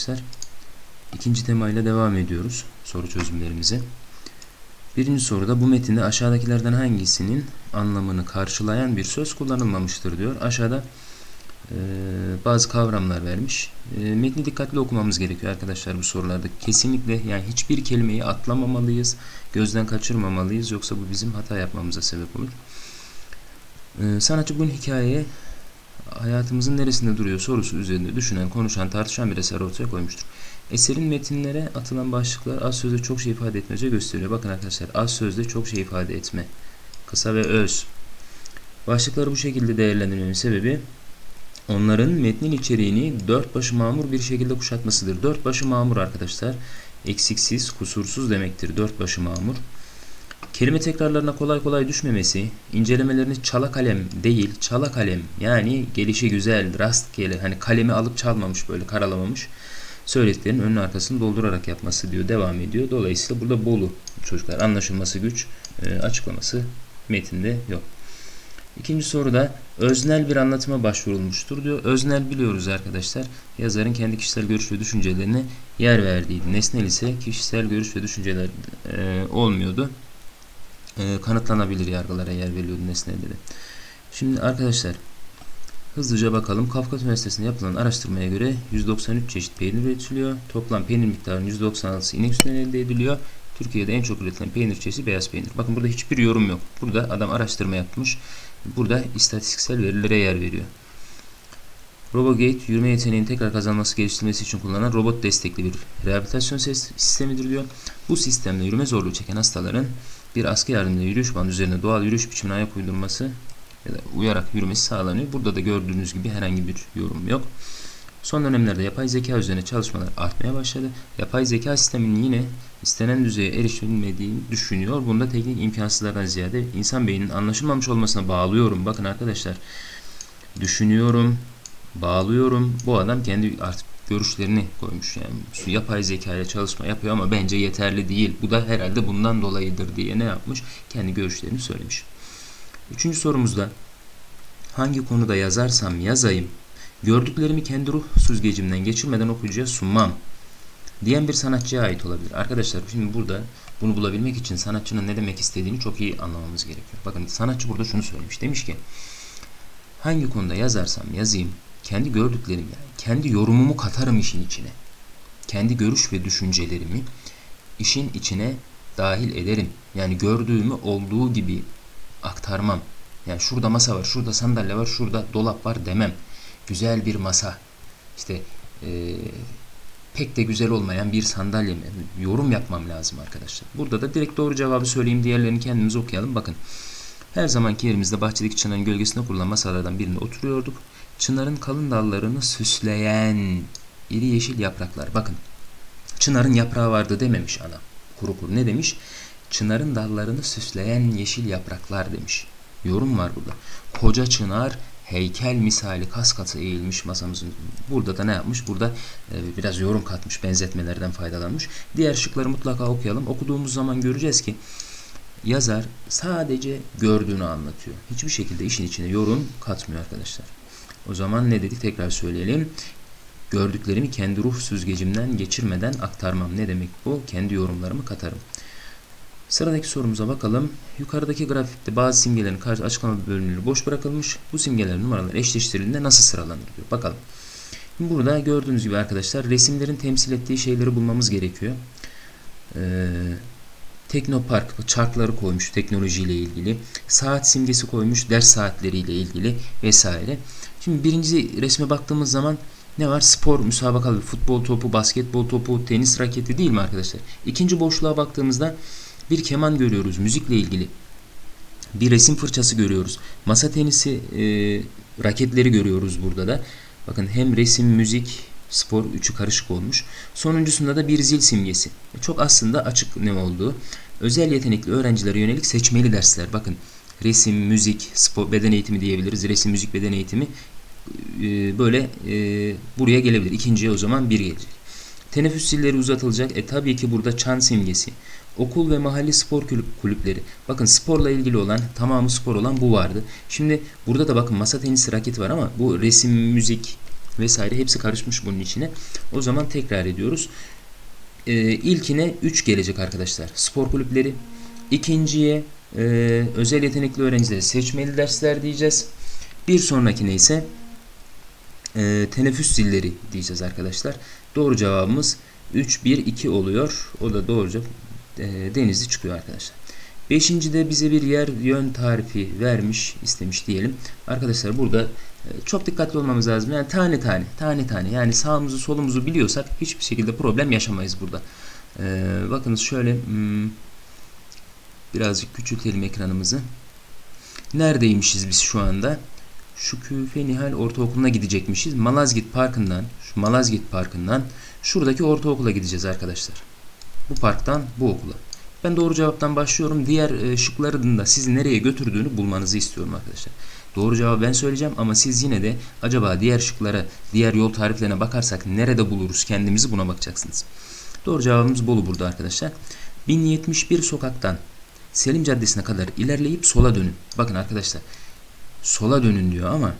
Arkadaşlar. İkinci temayla devam ediyoruz soru çözümlerimize. Birinci soruda bu metinde aşağıdakilerden hangisinin anlamını karşılayan bir söz kullanılmamıştır diyor. Aşağıda e, bazı kavramlar vermiş. E, metni dikkatli okumamız gerekiyor arkadaşlar bu sorularda. Kesinlikle yani hiçbir kelimeyi atlamamalıyız, gözden kaçırmamalıyız yoksa bu bizim hata yapmamıza sebep olur. E, sanatçı bunun hikayeye hayatımızın neresinde duruyor sorusu üzerinde düşünen, konuşan, tartışan bir eser ortaya koymuştur. Eserin metinlere atılan başlıklar az sözde çok şey ifade etmece gösteriyor. Bakın arkadaşlar az sözde çok şey ifade etme. Kısa ve öz. Başlıkları bu şekilde değerlendirmemin sebebi onların metnin içeriğini dört başı mamur bir şekilde kuşatmasıdır. Dört başı mamur arkadaşlar. Eksiksiz, kusursuz demektir dört başı mamur. Kelime tekrarlarına kolay kolay düşmemesi, incelemelerini çala kalem değil, çala kalem yani gelişi güzel, rastgele hani kalemi alıp çalmamış böyle karalamamış söylediklerinin önün arkasını doldurarak yapması diyor, devam ediyor. Dolayısıyla burada Bolu çocuklar anlaşılması güç, e, açıklaması metinde yok. İkinci soruda öznel bir anlatıma başvurulmuştur diyor. Öznel biliyoruz arkadaşlar. Yazarın kendi kişisel görüş ve düşüncelerine yer verdiğiydi. Nesnel ise kişisel görüş ve düşünceler e, olmuyordu e, kanıtlanabilir yargılara yer veriliyordu nesnelde de. Şimdi arkadaşlar hızlıca bakalım. Kafkas Üniversitesi'nde yapılan araştırmaya göre 193 çeşit peynir üretiliyor. Toplam peynir miktarının %96'sı inek sütünden elde ediliyor. Türkiye'de en çok üretilen peynir çeşidi beyaz peynir. Bakın burada hiçbir yorum yok. Burada adam araştırma yapmış. Burada istatistiksel verilere yer veriyor. RoboGate yürüme yeteneğinin tekrar kazanması geliştirilmesi için kullanılan robot destekli bir rehabilitasyon sistemidir diyor. Bu sistemde yürüme zorluğu çeken hastaların bir askı yardımıyla yürüyüş bandı üzerine doğal yürüyüş biçimine ayak uydurması ya da uyarak yürümesi sağlanıyor. Burada da gördüğünüz gibi herhangi bir yorum yok. Son dönemlerde yapay zeka üzerine çalışmalar artmaya başladı. Yapay zeka sisteminin yine istenen düzeye erişilmediğini düşünüyor. Bunda teknik imkansızlardan ziyade insan beyninin anlaşılmamış olmasına bağlıyorum. Bakın arkadaşlar düşünüyorum, bağlıyorum. Bu adam kendi artık görüşlerini koymuş. Yani yapay zekayla çalışma yapıyor ama bence yeterli değil. Bu da herhalde bundan dolayıdır diye ne yapmış? Kendi görüşlerini söylemiş. Üçüncü sorumuzda hangi konuda yazarsam yazayım gördüklerimi kendi ruh süzgecimden geçirmeden okuyucuya sunmam diyen bir sanatçıya ait olabilir. Arkadaşlar şimdi burada bunu bulabilmek için sanatçının ne demek istediğini çok iyi anlamamız gerekiyor. Bakın sanatçı burada şunu söylemiş. Demiş ki hangi konuda yazarsam yazayım kendi gördüklerimi yani kendi yorumumu katarım işin içine. Kendi görüş ve düşüncelerimi işin içine dahil ederim. Yani gördüğümü olduğu gibi aktarmam. Yani şurada masa var, şurada sandalye var, şurada dolap var demem. Güzel bir masa. İşte ee, pek de güzel olmayan bir sandalye mi? Yorum yapmam lazım arkadaşlar. Burada da direkt doğru cevabı söyleyeyim. Diğerlerini kendimiz okuyalım. Bakın. Her zamanki yerimizde bahçedeki çınarın gölgesinde kurulan masalardan birinde oturuyorduk. Çınarın kalın dallarını süsleyen iri yeşil yapraklar. Bakın çınarın yaprağı vardı dememiş ana. Kuru kuru ne demiş? Çınarın dallarını süsleyen yeşil yapraklar demiş. Yorum var burada. Koca çınar heykel misali kas katı eğilmiş masamızın. Burada da ne yapmış? Burada e, biraz yorum katmış, benzetmelerden faydalanmış. Diğer şıkları mutlaka okuyalım. Okuduğumuz zaman göreceğiz ki yazar sadece gördüğünü anlatıyor. Hiçbir şekilde işin içine yorum katmıyor arkadaşlar. O zaman ne dedik tekrar söyleyelim. Gördüklerimi kendi ruh süzgecimden geçirmeden aktarmam. Ne demek bu? Kendi yorumlarımı katarım. Sıradaki sorumuza bakalım. Yukarıdaki grafikte bazı simgelerin karşı açıklama bölümleri boş bırakılmış. Bu simgelerin numaraları eşleştirildiğinde nasıl sıralanır diyor. Bakalım. Burada gördüğünüz gibi arkadaşlar resimlerin temsil ettiği şeyleri bulmamız gerekiyor. Ee, Teknopark çarkları koymuş teknolojiyle ilgili. Saat simgesi koymuş ders saatleriyle ilgili vesaire. Şimdi birinci resme baktığımız zaman ne var? Spor, müsabakalı, futbol topu, basketbol topu, tenis raketi değil mi arkadaşlar? İkinci boşluğa baktığımızda bir keman görüyoruz müzikle ilgili. Bir resim fırçası görüyoruz. Masa tenisi e, raketleri görüyoruz burada da. Bakın hem resim, müzik, spor üçü karışık olmuş. Sonuncusunda da bir zil simgesi. Çok aslında açık ne olduğu. Özel yetenekli öğrencilere yönelik seçmeli dersler. Bakın resim, müzik, spor, beden eğitimi diyebiliriz. Resim, müzik, beden eğitimi e, böyle e, buraya gelebilir. İkinciye o zaman bir gelecek. Teneffüs zilleri uzatılacak. E tabii ki burada çan simgesi. Okul ve mahalle spor kulüpleri. Bakın sporla ilgili olan, tamamı spor olan bu vardı. Şimdi burada da bakın masa tenisi raketi var ama bu resim, müzik vesaire hepsi karışmış bunun içine. O zaman tekrar ediyoruz. Ee, ilkine 3 gelecek arkadaşlar. Spor kulüpleri. İkinciye e, özel yetenekli öğrencileri seçmeli dersler diyeceğiz. Bir sonrakine ise e, teneffüs zilleri diyeceğiz arkadaşlar. Doğru cevabımız 3, 1, 2 oluyor. O da doğruca e, denizli çıkıyor arkadaşlar. Beşinci de bize bir yer yön tarifi vermiş istemiş diyelim. Arkadaşlar burada e, çok dikkatli olmamız lazım. Yani tane tane tane tane yani sağımızı solumuzu biliyorsak hiçbir şekilde problem yaşamayız burada. Ee, bakınız şöyle hmm, birazcık küçültelim ekranımızı. Neredeymişiz biz şu anda? Şüküfe Nihal Ortaokulu'na gidecekmişiz. Malazgirt Parkı'ndan, şu Malazgirt Parkı'ndan şuradaki ortaokula gideceğiz arkadaşlar. Bu parktan bu okula. Ben doğru cevaptan başlıyorum. Diğer e, şıkların da sizi nereye götürdüğünü bulmanızı istiyorum arkadaşlar. Doğru cevabı ben söyleyeceğim ama siz yine de acaba diğer şıklara, diğer yol tariflerine bakarsak nerede buluruz kendimizi buna bakacaksınız. Doğru cevabımız Bolu burada arkadaşlar. 1071 sokaktan Selim Caddesi'ne kadar ilerleyip sola dönün. Bakın arkadaşlar sola dönün diyor ama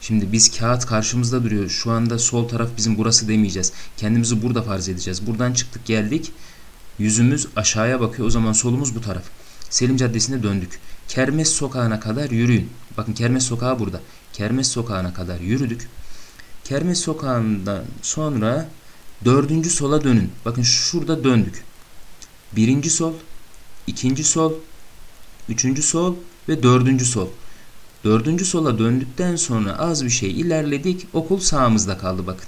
şimdi biz kağıt karşımızda duruyor. Şu anda sol taraf bizim burası demeyeceğiz. Kendimizi burada farz edeceğiz. Buradan çıktık geldik. Yüzümüz aşağıya bakıyor. O zaman solumuz bu taraf. Selim Caddesi'ne döndük. Kermes sokağına kadar yürüyün. Bakın Kermes sokağı burada. Kermes sokağına kadar yürüdük. Kermes sokağından sonra dördüncü sola dönün. Bakın şurada döndük. Birinci sol, ikinci sol, üçüncü sol ve dördüncü sol. Dördüncü sola döndükten sonra az bir şey ilerledik. Okul sağımızda kaldı bakın.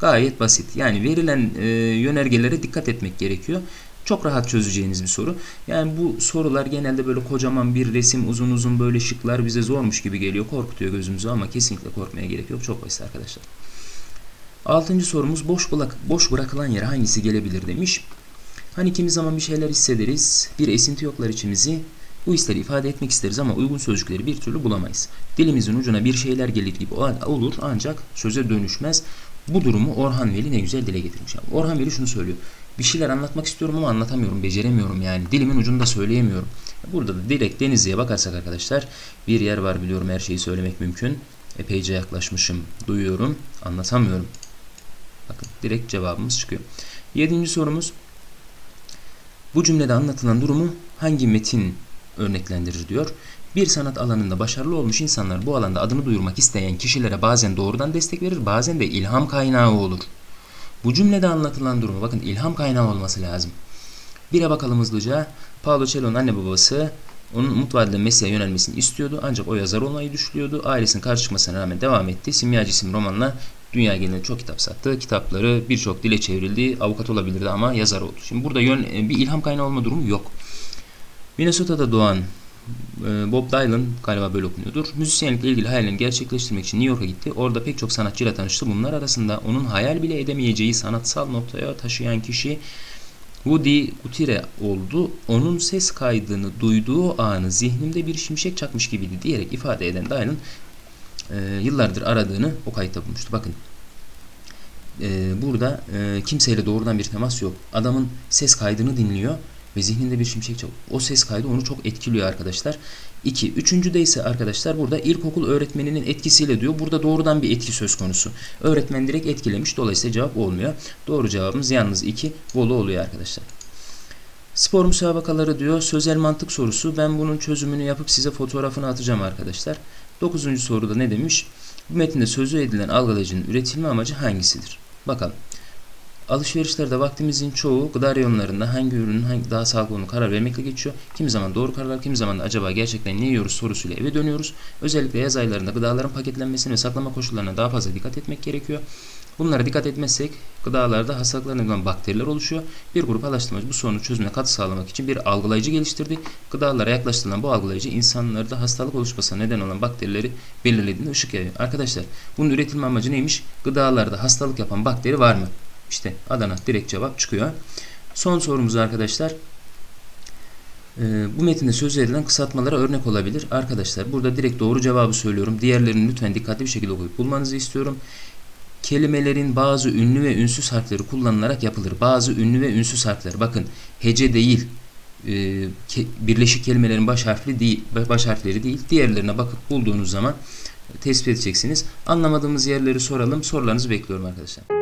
Gayet basit. Yani verilen e, yönergelere dikkat etmek gerekiyor. Çok rahat çözeceğiniz bir soru. Yani bu sorular genelde böyle kocaman bir resim, uzun uzun böyle şıklar bize zormuş gibi geliyor. Korkutuyor gözümüzü ama kesinlikle korkmaya gerek yok. Çok basit arkadaşlar. Altıncı sorumuz boş, bırak, boş bırakılan yere hangisi gelebilir demiş. Hani kimi zaman bir şeyler hissederiz. Bir esinti yoklar içimizi. Bu hisleri ifade etmek isteriz ama uygun sözcükleri bir türlü bulamayız. Dilimizin ucuna bir şeyler gelir gibi olur ancak söze dönüşmez. Bu durumu Orhan Veli ne güzel dile getirmiş. Orhan Veli şunu söylüyor. Bir şeyler anlatmak istiyorum ama anlatamıyorum, beceremiyorum yani. Dilimin ucunda söyleyemiyorum. Burada da direkt Denizli'ye bakarsak arkadaşlar bir yer var biliyorum her şeyi söylemek mümkün. Epeyce yaklaşmışım, duyuyorum, anlatamıyorum. Bakın direkt cevabımız çıkıyor. Yedinci sorumuz. Bu cümlede anlatılan durumu hangi metin örneklendirir diyor. Bir sanat alanında başarılı olmuş insanlar bu alanda adını duyurmak isteyen kişilere bazen doğrudan destek verir, bazen de ilham kaynağı olur. Bu cümlede anlatılan durumu bakın ilham kaynağı olması lazım. Bire bakalım hızlıca. Paolo Cello'nun anne babası onun umut vadide mesleğe yönelmesini istiyordu ancak o yazar olmayı düşünüyordu. Ailesinin karşı çıkmasına rağmen devam etti. Simyacı isimli romanla dünya genelinde çok kitap sattı. Kitapları birçok dile çevrildi. Avukat olabilirdi ama yazar oldu. Şimdi burada yön, bir ilham kaynağı olma durumu yok. Minnesota'da doğan e, Bob Dylan galiba böyle okunuyordur. Müzisyenlikle ilgili hayalini gerçekleştirmek için New York'a gitti. Orada pek çok sanatçıyla tanıştı. Bunlar arasında onun hayal bile edemeyeceği sanatsal noktaya taşıyan kişi Woody Guthrie oldu. Onun ses kaydını duyduğu anı zihnimde bir şimşek çakmış gibiydi diyerek ifade eden Dylan e, yıllardır aradığını o kayıtta bulmuştu. Bakın e, burada e, kimseyle doğrudan bir temas yok. Adamın ses kaydını dinliyor ve zihninde bir şimşek çakıyor. O ses kaydı onu çok etkiliyor arkadaşlar. 2. Üçüncüde ise arkadaşlar burada ilkokul öğretmeninin etkisiyle diyor. Burada doğrudan bir etki söz konusu. Öğretmen direkt etkilemiş. Dolayısıyla cevap olmuyor. Doğru cevabımız yalnız 2. Bolu oluyor arkadaşlar. Spor müsabakaları diyor. Sözel mantık sorusu. Ben bunun çözümünü yapıp size fotoğrafını atacağım arkadaşlar. 9. soruda ne demiş? Bu metinde sözü edilen algılayıcının üretilme amacı hangisidir? Bakalım. Alışverişlerde vaktimizin çoğu gıda reyonlarında hangi ürünün hangi daha sağlıklı olduğunu karar vermekle geçiyor. Kimi zaman doğru kararlar, kimi zaman da acaba gerçekten ne yiyoruz sorusuyla eve dönüyoruz. Özellikle yaz aylarında gıdaların paketlenmesine ve saklama koşullarına daha fazla dikkat etmek gerekiyor. Bunlara dikkat etmezsek gıdalarda hastalıklarına neden bakteriler oluşuyor. Bir grup araştırmacı bu sorunu çözümüne katkı sağlamak için bir algılayıcı geliştirdi. Gıdalara yaklaştırılan bu algılayıcı insanlarda hastalık oluşmasına neden olan bakterileri belirlediğinde ışık yayıyor. Arkadaşlar bunun üretilme amacı neymiş? Gıdalarda hastalık yapan bakteri var mı? İşte Adana direkt cevap çıkıyor. Son sorumuz arkadaşlar. Ee, bu metinde söz edilen kısaltmalara örnek olabilir. Arkadaşlar burada direkt doğru cevabı söylüyorum. Diğerlerini lütfen dikkatli bir şekilde okuyup bulmanızı istiyorum. Kelimelerin bazı ünlü ve ünsüz harfleri kullanılarak yapılır. Bazı ünlü ve ünsüz harfler. Bakın hece değil, e, birleşik kelimelerin baş harfli değil, baş harfleri değil. Diğerlerine bakıp bulduğunuz zaman tespit edeceksiniz. Anlamadığımız yerleri soralım. Sorularınızı bekliyorum arkadaşlar.